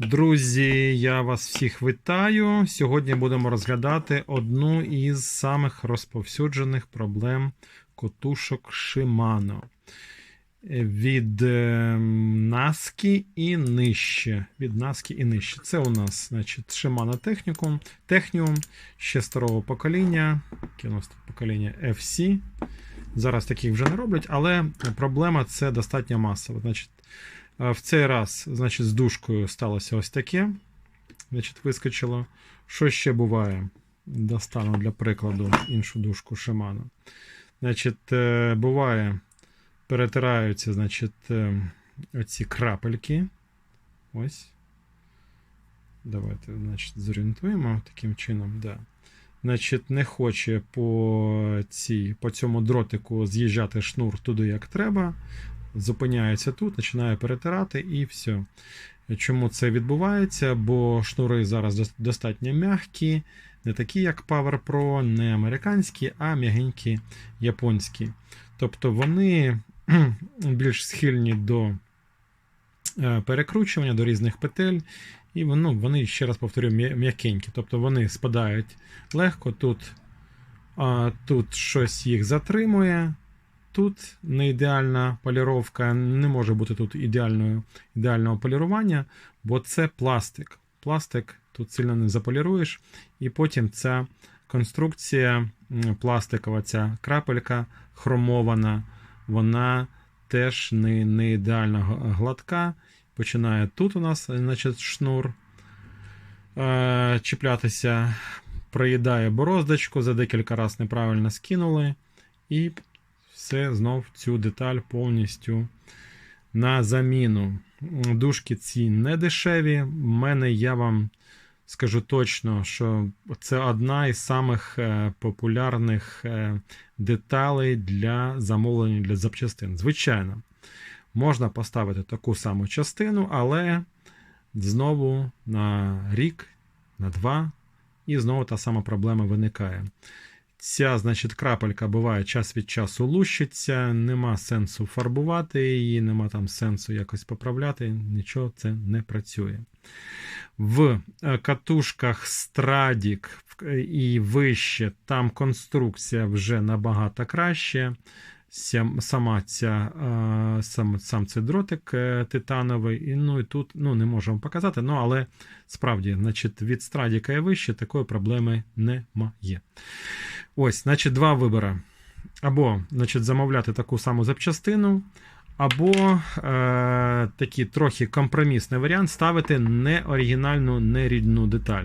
Друзі, я вас всіх вітаю. Сьогодні будемо розглядати одну із самих розповсюджених проблем котушок Shimano. Від е, Наски і нижче. Від Наски і нижче. Це у нас значить, Shimano Technicum, Technium ще старого покоління. Тут покоління FC. Зараз таких вже не роблять, але проблема це достатньо масова. Значить, В цей раз, значить, з дужкою сталося ось таке. Значить, вискочило. Що ще буває? Достану для прикладу іншу дужку Shimano. Значить, е, буває, перетираються, значить, е, оці крапельки. Ось. Давайте, значить, зорієнтуємо таким чином. Да. Значить, не хоче по, цій, по цьому дротику з'їжджати шнур туди, як треба зупиняється тут, починає перетирати і все. Чому це відбувається? Бо шнури зараз достатньо м'які, не такі, як Power Pro, не американські, а м'ягенькі японські. Тобто вони більш схильні до е, перекручування, до різних петель. І ну, вони, ще раз повторю, м'якенькі. Тобто вони спадають легко. Тут, а, тут щось їх затримує. Тут не ідеальна поліровка, не може бути тут ідеальною, ідеального полірування, бо це пластик. Пластик тут сильно не заполіруєш, і потім ця конструкція пластикова, ця крапелька хромована, вона теж не, не ідеально гладка. Починає тут у нас значить, шнур е, чіплятися, проїдає бороздочку, за декілька разів неправильно скинули. І все знов цю деталь повністю на заміну. Дужки ці не дешеві. У мене я вам скажу точно, що це одна із самих е, популярних е, деталей для замовлення для запчастин. Звичайно, можна поставити таку саму частину, але знову на рік, на два, і знову та сама проблема виникає. Ця, значить, крапелька буває час від часу лущиться, нема сенсу фарбувати її, нема там сенсу якось поправляти, нічого це не працює. В е, катушках Страдік і вище там конструкція вже набагато краще. Сама ця, сам, сам цей дротик е, титановий, і, ну і тут ну, не можу вам показати, ну, але справді, значить, від Страдіка і вище такої проблеми немає. Ось, значить, два вибори. Або значить, замовляти таку саму запчастину, або е, такий трохи компромісний варіант ставити не оригінальну, не рідну деталь.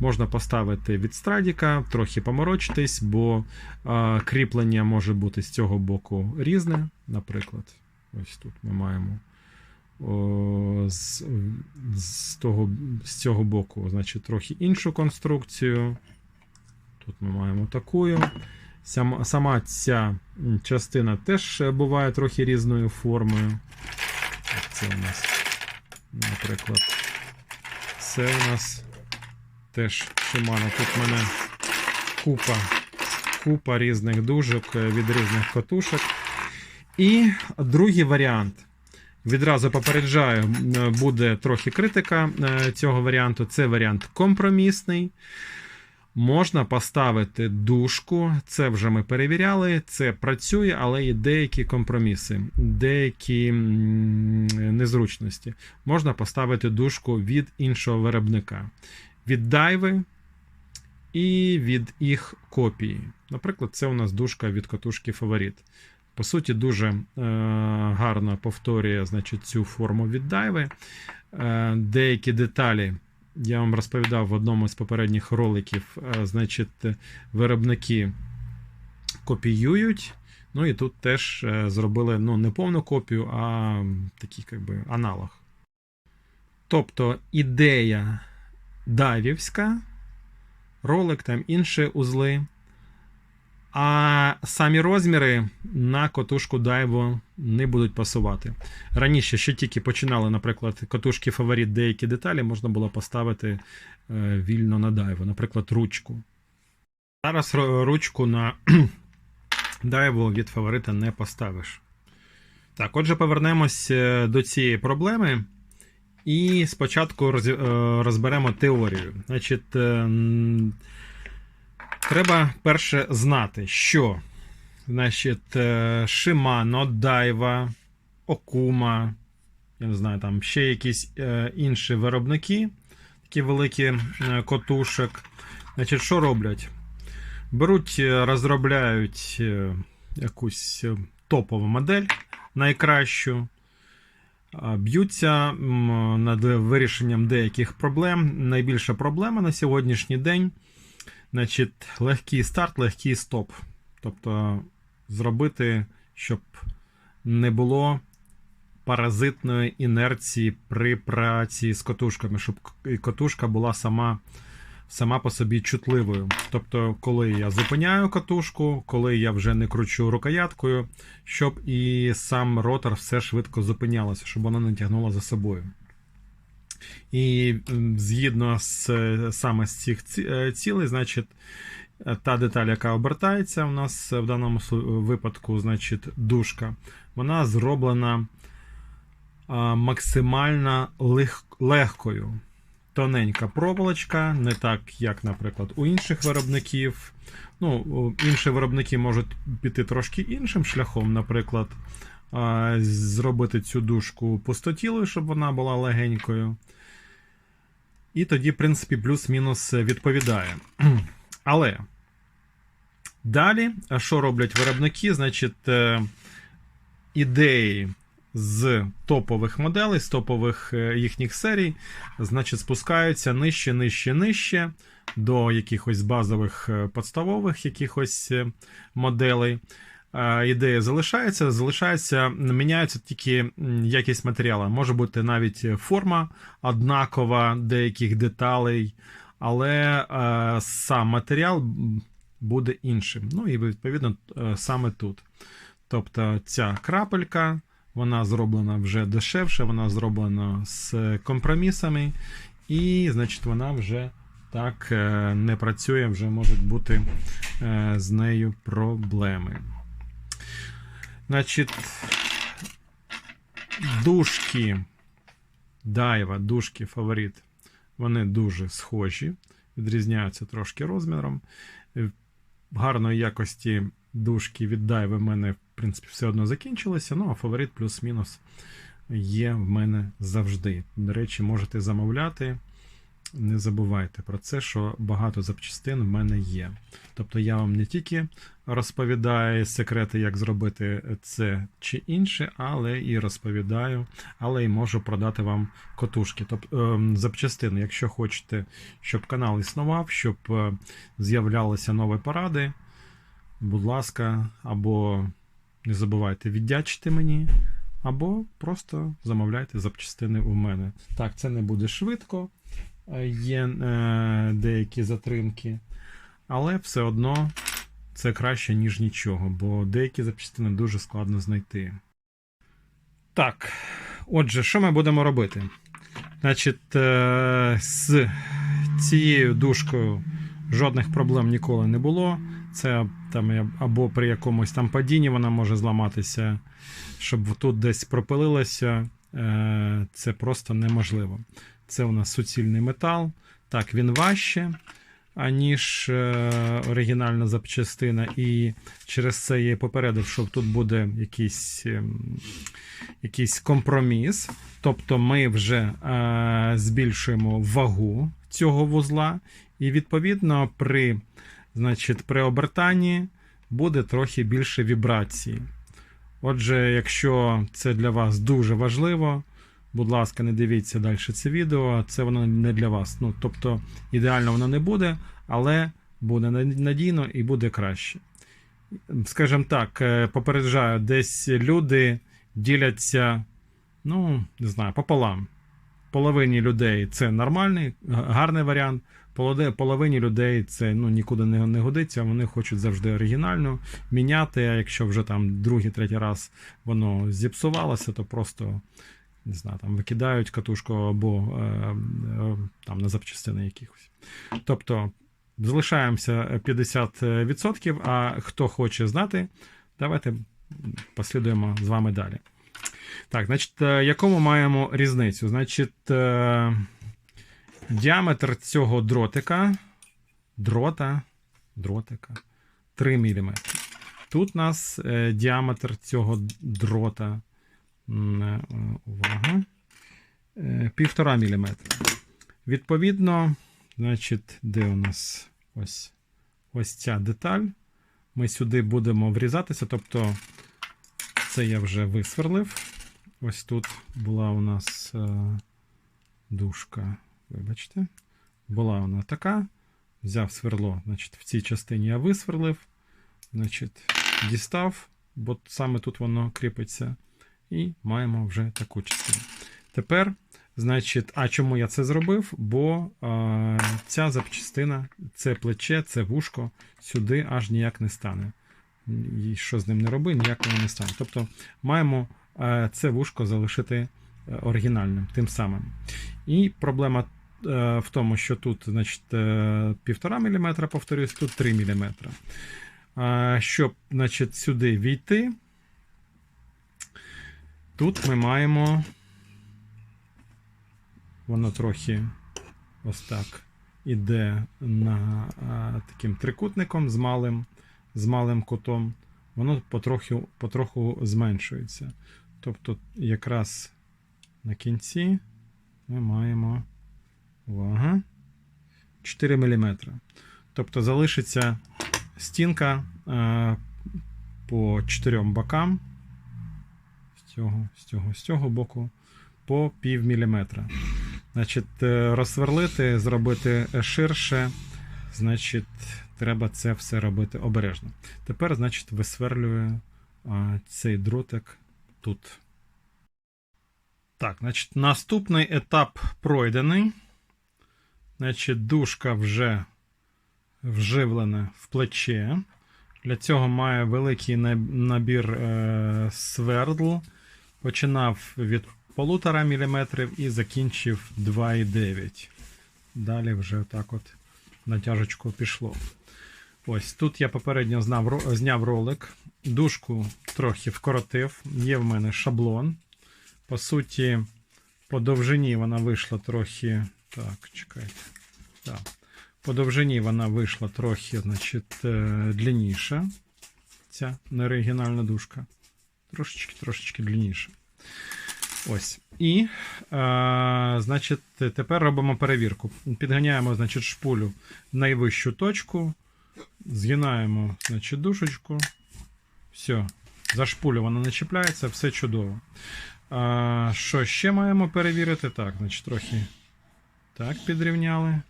Можна поставити від страдіка, трохи поморочитись, бо е, кріплення може бути з цього боку різне. Наприклад, ось тут ми маємо. О, з, з, того, з цього боку, значить, трохи іншу конструкцію. Тут ми маємо таку. Сама, ця частина теж е, буває трохи різною формою. Це у нас, наприклад, це у нас теж Shimano. Тут в мене купа, купа різних дужок е, від різних катушок. І другий варіант. Відразу попереджаю, буде трохи критика е, цього варіанту. Це варіант компромісний. Можна поставити дужку, це вже ми перевіряли, це працює, але є деякі компроміси, деякі незручності. Можна поставити дужку від іншого виробника, від дайви і від їх копії. Наприклад, це у нас дужка від катушки Фаворит. По суті, дуже е, гарно повторює значить, цю форму від дайви. Е, деякі деталі я вам розповідав в одному з попередніх роликів, е, значить, виробники копіюють. Ну і тут теж е, зробили ну, не повну копію, а такий як би, аналог. Тобто ідея давівська, ролик, там інші узли. А самі розміри на котушку дайву не будуть пасувати. Раніше, ще тільки починали, наприклад, катушки фаворит деякі деталі, можна було поставити е, вільно на дайву, наприклад, ручку. Зараз ручку на дайву від фаворита не поставиш. Так, отже, повернемось е, до цієї проблеми. І спочатку е, розберемо теорію. Значить, треба перше знати, що значить, е, Shimano, Daiwa, Okuma, я не знаю, там ще якісь е, інші виробники, такі великі е, котушок. Значить, що роблять? Беруть, розробляють якусь топову модель, найкращу, б'ються над вирішенням деяких проблем. Найбільша проблема на сьогоднішній день значить, легкий старт, легкий стоп. Тобто зробити, щоб не було паразитної інерції при праці з котушками, щоб котушка була сама, сама по собі чутливою. Тобто, коли я зупиняю катушку, коли я вже не кручу рукояткою, щоб і сам ротор все швидко зупинялося, щоб воно не тягнуло за собою. І згідно з саме з цих е, цілей, значить, та деталь, яка обертається у нас в даному випадку, значить, дужка, вона зроблена максимально лег- легкою. Тоненька проволочка, не так, як, наприклад, у інших виробників. Ну, інші виробники можуть піти трошки іншим шляхом, наприклад, зробити цю дужку пустотілою, щоб вона була легенькою. І тоді, в принципі, плюс-мінус відповідає. Але далі, що роблять виробники? Значить, е, ідеї з топових моделей, з топових е, їхніх серій, значить, спускаються нижче, нижче, нижче до якихось базових е, подставових якихось моделей. Е, Ідея залишається, залишається, міняється тільки якість матеріалу. Може бути навіть форма однакова деяких деталей, але е, сам матеріал буде іншим. Ну і відповідно е, саме тут. Тобто ця крапелька, вона зроблена вже дешевше, вона зроблена з компромісами, і, значить, вона вже так не працює, вже можуть бути з нею проблеми. Значить, дужки Дайва, дужки фаворит, вони дуже схожі, відрізняються трошки розміром. Е, Гарної якості дужки від Дайви в мене, в принципі, все одно закінчилися. Ну, а фаворит плюс-мінус є в мене завжди. До речі, можете замовляти. Не забувайте про це, що багато запчастин в мене є. Тобто я вам не тільки розповідаю секрети, як зробити це чи інше, але і розповідаю, але і можу продати вам котушки. Тобто запчастини, якщо хочете, щоб канал існував, щоб е, з'являлися нові поради, будь ласка, або не забувайте віддячити мені, або просто замовляйте запчастини у мене. Так, це не буде швидко, е, є е, деякі затримки, але все одно це краще, ніж нічого, бо деякі запчастини дуже складно знайти. Так, отже, що ми будемо робити? Значить, е, з цією дужкою жодних проблем ніколи не було. Це там або при якомусь там падінні вона може зламатися, щоб тут десь пропилилося. е, Це просто неможливо. Це у нас суцільний метал. Так, він важче, аніж е, оригінальна запчастина. І через це я попередив, що тут буде якийсь, ем, якийсь компроміс. Тобто ми вже е, збільшуємо вагу цього вузла, і відповідно при, значить, при обертанні буде трохи більше вібрації. Отже, якщо це для вас дуже важливо, будь ласка, не дивіться далі це відео, це воно не для вас. Ну, тобто, ідеально воно не буде, але буде надійно і буде краще. Скажімо так, е, попереджаю, десь люди діляться, ну, не знаю, пополам. Половині людей це нормальний, гарний варіант. Половині людей це ну, нікуди не, не годиться, вони хочуть завжди оригінально міняти. А якщо вже там другий, третій раз воно зіпсувалося, то просто не знаю, там викидають катушку або е, е, там на запчастини якихось. Тобто залишаємося 50%, а хто хоче знати, давайте послідуємо з вами далі. Так, значить, е, яку маємо різницю? Значить, е, діаметр цього дротика, дрота, дротика 3 мм. Тут у нас е, діаметр цього дрота. Е, Увага. е, Півтора мм. Відповідно, значить, де у нас ось, ось ця деталь. Ми сюди будемо врізатися. Тобто, це я вже висверлив. Ось тут була у нас е, дужка. Вибачте. Була вона така. Взяв сверло. Значить, в цій частині я висверлив. Значить, дістав, бо саме тут воно кріпиться. І маємо вже таку частину. Тепер, значить, а чому я це зробив? Бо е, ця запчастина, це плече, це вушко сюди аж ніяк не стане. І що з ним не роби, ніяк воно не стане. Тобто маємо е, це вушко залишити е, оригінальним, тим самим. І проблема в тому, що тут, значить, е, 1,5 мм, повторюсь, тут 3 мм. Щоб, значить, сюди війти, тут ми маємо. Воно трохи ось так іде на а, таким трикутником з малим, з малим кутом. Воно потроху, потроху зменшується. Тобто, якраз на кінці ми маємо увага, 4 мм. Тобто залишиться стінка а, по чотирьом бокам. Цього, з цього, з цього боку по пів міліметра. Значить, е, розсверлити, зробити ширше. Значить, треба це все робити обережно. Тепер, значить, висверлюю цей дротик тут. Так, значить, наступний етап пройдений. Значить, дужка вже вживлена в плече. Для цього має великий набір е, свердл. Починав від 1,5 мм і закінчив 2,9. Далі вже так от натяжечку пішло. Ось тут я попередньо знав, зняв ролик, дужку трохи вкоротив. Є в мене шаблон. По суті, по довжині вона вийшла трохи. Так, чекайте. Так. По довжині вона вийшла трохи значить, е, длинніша. Ця неоригінальна дужка. Трошечки трошечки длинніша. Ось. І, е, значить, тепер робимо перевірку. Підганяємо значить, шпулю в найвищу точку. Згинаємо значить, душечку. Все. За шпулю вона не чіпляється, все чудово. А, Що ще маємо перевірити? Так, значить, трохи так підрівняли.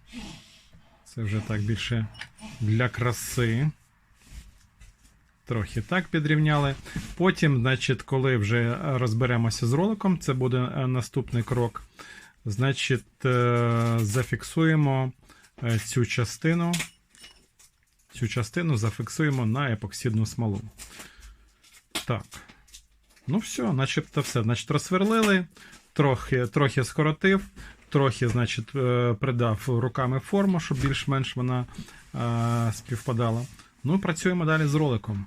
Це вже так більше для краси. Трохи так підрівняли. Потім, значить, коли вже розберемося з роликом, це буде е, наступний крок. Значить, е, зафіксуємо е, цю частину. Цю частину зафіксуємо на епоксидну смолу. Так. Ну, все, начебто все. Значить, розсверлили, трохи трохи скоротив, трохи, значить, придав руками форму, щоб більш-менш вона співпадала. Ну, працюємо далі з роликом.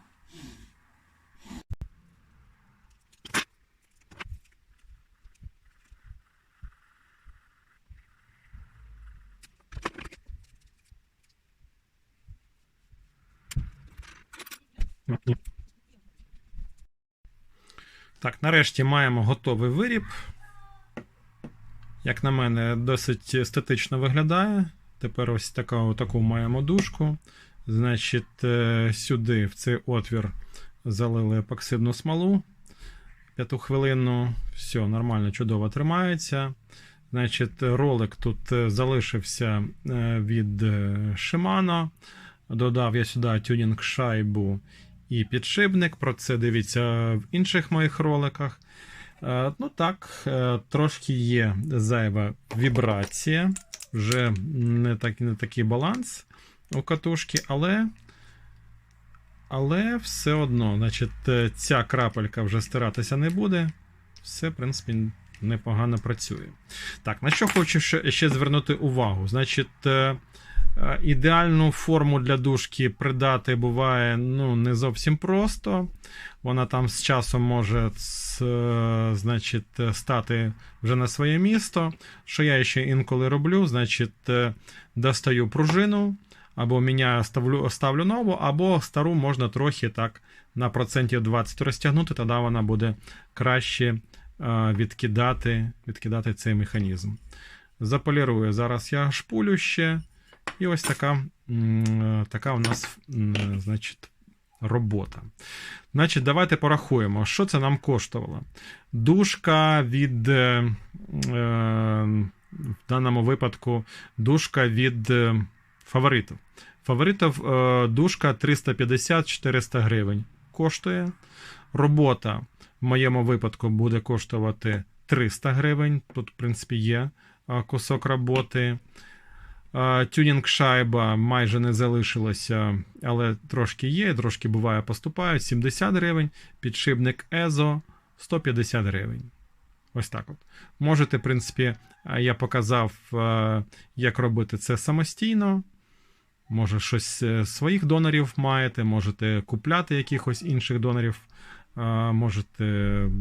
Так, нарешті маємо готовий виріб. Як на мене, досить естетично виглядає. Тепер ось така, таку маємо дужку. Значить, е, сюди, в цей отвір, залили епоксидну смолу. П'яту хвилину. Все, нормально, чудово тримається. Значить, ролик тут е, залишився е, від Shimano. Додав я сюди тюнінг шайбу і підшипник. Про це дивіться в інших моїх роликах. Ну так, трошки є зайва вібрація, вже не, так, не такий баланс у катушки, але але все одно, значить, ця крапелька вже стиратися не буде. Все, в принципі, непогано працює. Так, на що хочу ще, звернути увагу? Значить, Е, Ідеальну форму для дужки придати буває ну, не зовсім просто. Вона там з часом може е, значить, е, стати вже на своє місто. Що я ще інколи роблю, значить, е, достаю пружину, або міняю, ставлю, ставлю нову, або стару можна трохи так на процентів 20 розтягнути, тоді вона буде краще е, відкидати, відкидати цей механізм. Заполірую. Зараз я шпулю ще. І ось така, е, така у нас е, значить, робота. Значить, давайте порахуємо, що це нам коштувало. Дужка від, е, в даному випадку, дужка від фаворитів. Фаворитів дужка 350-400 гривень коштує. Робота в моєму випадку буде коштувати 300 гривень. Тут, в принципі, є кусок роботи. Тюнінг шайба майже не залишилося, але трошки є, трошки буває поступають. 70 гривень. Підшипник Езо 150 гривень. Ось так от. Можете, в принципі, я показав, як робити це самостійно. Може, щось е, своїх донорів маєте, можете купляти якихось інших донорів. Можете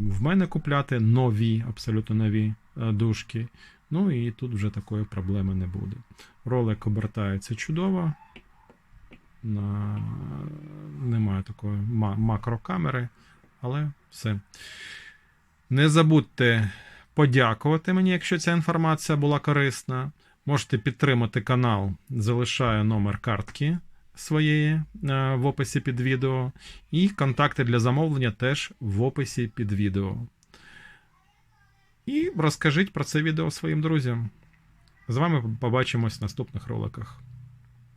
в мене купляти нові, абсолютно нові е, дужки. Ну і тут вже такої проблеми не буде. Ролик обертається чудово. На... Немає такої ма- макрокамери, але все. Не забудьте подякувати мені, якщо ця інформація була корисна. Можете підтримати канал, залишаю номер картки своєї е, в описі під відео. І контакти для замовлення теж в описі під відео. І розкажіть про це відео своїм друзям. З вами побачимось в наступних роликах.